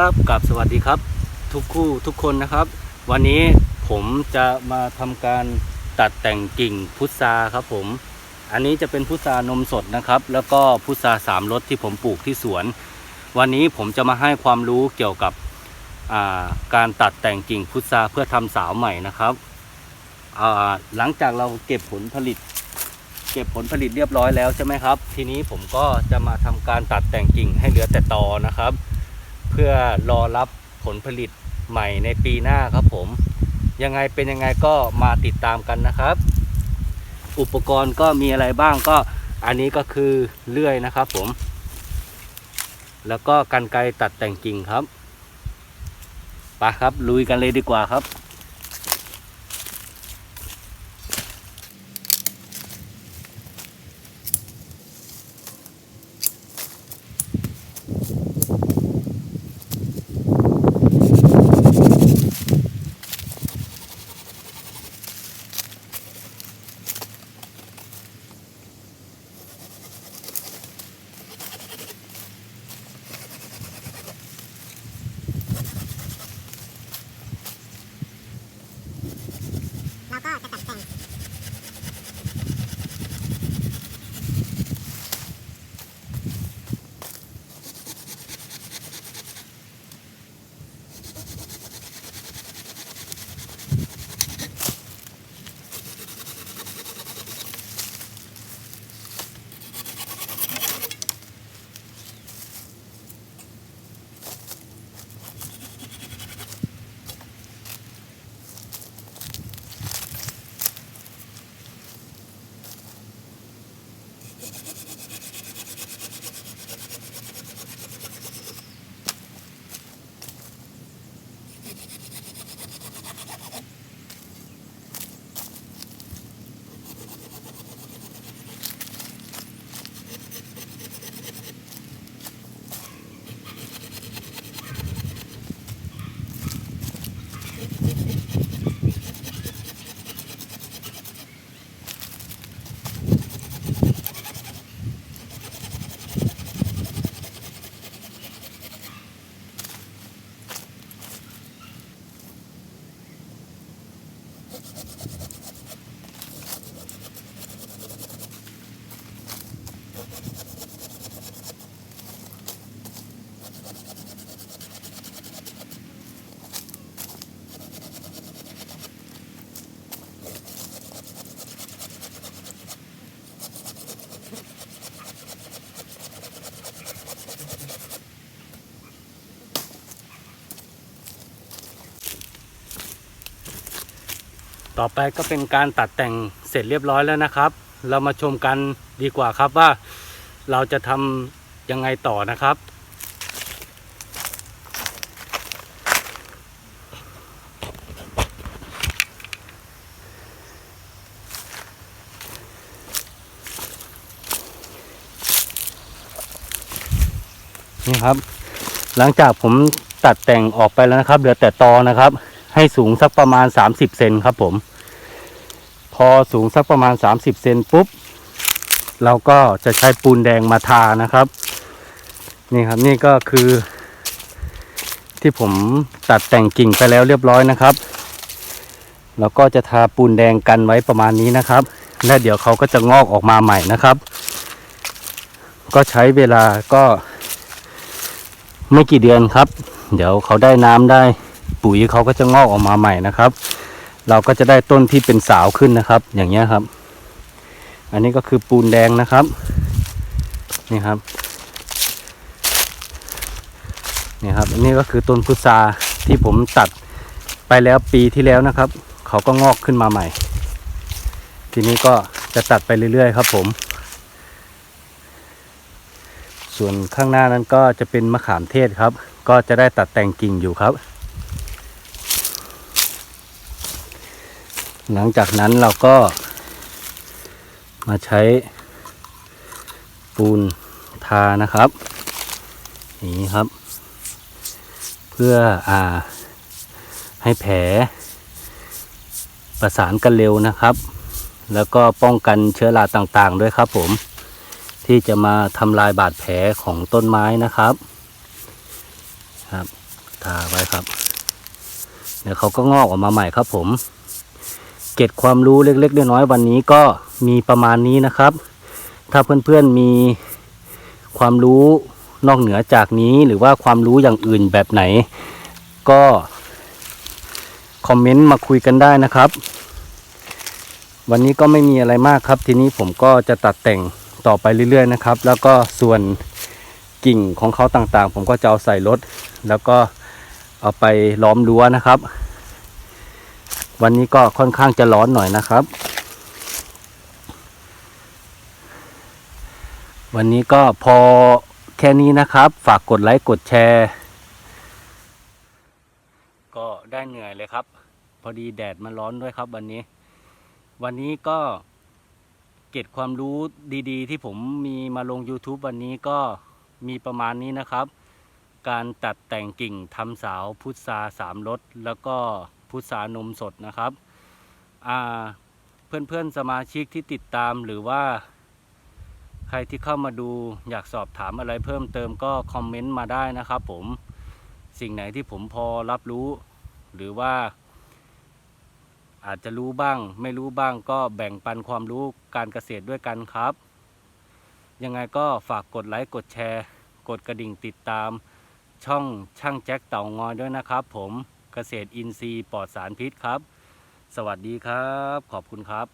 ครับกับสวัสดีครับทุกคู่ทุกคนนะครับ วันนี้ผมจะมาทำการตัดแต่งกิ่งพุทราครับผม อันนี้จะเป็นพุทรานมสดนะครับ แล้วก็พุทราสามรสที่ผมปลูกที่สวน วันนี้ผมจะมาให้ความรู้เกี่ยวกับาการตัดแต่งกิ่งพุทราเพื่อทำสาวใหม่นะครับหลังจากเราเก็บผลผลิต เก็บผลผลิตเรียบร้อยแล้วใช่ไหมครับ ทีนี้ผมก็จะมาทำการตัดแต่งกิ่งให้เหลือแต่ตอนะครับ เพื่อรอรับผลผลิตใหม่ในปีหน้าครับผม ยังไงเป็นยังไงก็มาติดตามกันนะครับ อุปกรณ์ก็มีอะไรบ้างก็อันนี้ก็คือเลื่อยนะครับผม แล้วก็กันไกรตัดแต่งกิ่งครับไปครับลุยกันเลยดีกว่าครับ ต่อไปก็เป็นการตัดแต่งเสร็จเรียบร้อยแล้วนะครับ เรามาชมกันดีกว่าครับว่าเราจะทำยังไงต่อนะครับนี่ครับ หลังจากผมตัดแต่งออกไปแล้วนะครับ เหลือแต่ตอนะครับ ให้สูงสักประมาณ 30 เซนครับผม อสูงสักประมาณ 30 เซนปุ๊บ เราก็จะใช้ปูนแดงมาทานะครับ นี่ครับนี่ก็คือ ที่ผมตัดแต่งกิ่งไปแล้วเรียบร้อยนะครับ แล้วก็จะทาปูนแดงกันไว้ประมาณนี้นะครับ และเดี๋ยวเขาก็จะงอกออกมาใหม่นะครับ ก็ใช้เวลาก็ไม่กี่เดือนครับ เดี๋ยวเขาได้น้ำได้ปุ๋ยเขาก็จะงอกออกมาใหม่นะครับ เราก็จะได้ต้นที่เป็นสาวขึ้นนะครับ อย่างเงี้ยครับ อันนี้ก็คือปูนแดงนะครับ นี่ครับนี่ครับอันนี้ก็คือต้นพุทราที่ผมตัดไปแล้วปีที่แล้วนะครับ เขาก็งอกขึ้นมาใหม่ ทีนี้ก็จะตัดไปเรื่อยๆ ครับผม ส่วนข้างหน้านั้นก็จะเป็นมะขามเทศครับ ก็จะได้ตัดแต่งกิ่งอยู่ครับ หลังจากนั้นเราก็ มาใช้ปูนทานะครับอย่างนี้ครับ เพื่ออ่า ให้แผล ประสานกันเร็วนะครับ แล้วก็ป้องกันเชื้อราต่างๆ ด้วยครับผม ที่จะมาทำลายบาดแผลของต้นไม้นะครับ ครับ ทาไว้ครับ เดี๋ยวเขาก็งอกออกมาใหม่ครับผม เก็บความรู้เล็กๆน้อยๆวันนี้ก็มีประมาณนี้นะครับ ถ้าเพื่อนๆมีความรู้นอกเหนือจากนี้หรือว่าความรู้อย่างอื่นแบบไหน ก็คอมเมนต์มาคุยกันได้นะครับ วันนี้ก็ไม่มีอะไรมากครับ ทีนี้ผมก็จะตัดแต่งต่อไปเรื่อยๆนะครับ แล้วก็ส่วนกิ่งของเขาต่างๆ ผมก็จะเอาใส่รถ แล้วก็เอาไปล้อมรั้วนะครับ วันนี้ก็ค่อนข้างจะร้อนหน่อยนะครับ วันนี้ก็พอแค่นี้นะครับ ฝากกดไลค์กดแชร์ ก็ได้เหนื่อยเลยครับ พอดีแดดมันร้อนด้วยครับ วันนี้ วันนี้ก็เก็บความรู้ดีๆ ที่ผมมีมาลง YouTube วันนี้ก็มีประมาณนี้นะครับ การตัดแต่งกิ่งทำสาวพุทราสามรสแล้วก็ พุทรานมสดนะครับอ่าเพื่อนๆสมาชิกที่ติดตามหรือว่าใครที่เข้ามาดูอยากสอบถามอะไรเพิ่มเติมก็คอมเมนต์มาได้นะครับผมสิ่งไหนที่ผมพอรับรู้ หรือว่าอาจจะรู้บ้าง ไม่รู้บ้างก็แบ่งปันความรู้การเกษตรด้วยกันครับ ยังไงก็ฝากกดไลค์กดแชร์ กดกระดิ่งติดตาม ช่องช่างแจ็คเต่างอยด้วยนะครับผม เกษตรอินทรีย์ปลอดสารพิษครับ สวัสดีครับ ขอบคุณครับ